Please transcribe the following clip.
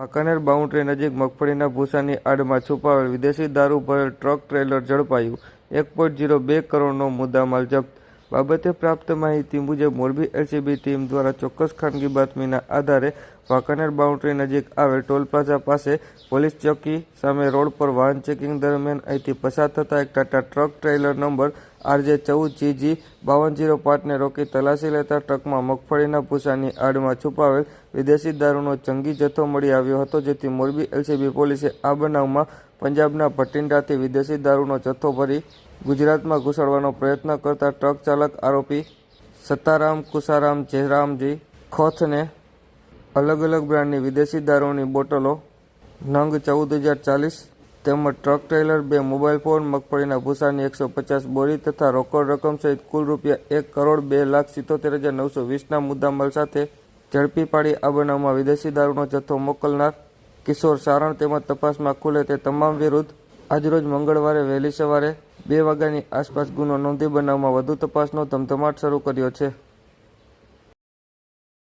Wankaner boundary નજીક મગફળીના ભૂસાની આડમાં છુપાવેલ વિદેશી દારૂ ભરેલ ટ્રક ટ્રેલર ઝડપાયું. એક પોઈન્ટ ઝીરો બે કરોડનો મુદ્દામાલ જપ્ત. બાબતે પ્રાપ્ત માહિતી મુજબ મોરબી એલસીબી ટીમ દ્વારા ચોક્કસ ખાનગી બાતમીના આધારે વાંકાનેર બાઉન્ડ્રી નજીક આવેલ ટોલ પ્લાઝા પાસે પોલીસ ચોકી સામે રોડ પર વાહન ચેકિંગ દરમિયાન અહીંથી પસાર થતા એક Tata truck trailer number RJ ચૌદ જીજી બાવન જીરો પાંચને રોકી તલાશી લેતા ટ્રકમાં મગફળીના ભૂસાની આડમાં છુપાવેલ વિદેશી દારૂનો જંગી જથ્થો મળી આવ્યો હતો, જેથી મોરબી એલસીબી પોલીસે આ બનાવમાં પંજાબના ભટિંડાથી વિદેશી દારૂનો જથ્થો ભરી ગુજરાતમાં ઘૂસાડવાનો પ્રયત્ન કરતા ટ્રક ચાલક આરોપી સતારામ કુસારામ જયરામજી ખોથને અલગ અલગ બ્રાન્ડની વિદેશી દારૂની બોટલો નંગ ચૌદ હજાર ચાલીસ તેમજ ટ્રક ટ્રેલર બે મોબાઈલ ફોન મગફળીના ભૂસાની એકસો પચાસ બોરી તથા રોકડ રકમ સહિત કુલ રૂપિયા એક કરોડ બે લાખ સિત્તોતેર હજાર નવસો વીસના મુદ્દામાલ સાથે ઝડપી પાડી આ બનાવમાં વિદેશી દારૂનો જથ્થો મોકલનાર કિશોર સારણ તેમજ તપાસમાં ખુલે તે તમામ વિરુદ્ધ આજરોજ મંગળવારે વહેલી સવારે બે વાગ્યાની આસપાસ ગુનો નોંધી બનાવમાં વધુ તપાસનો ધમધમાટ શરૂ કર્યો છે.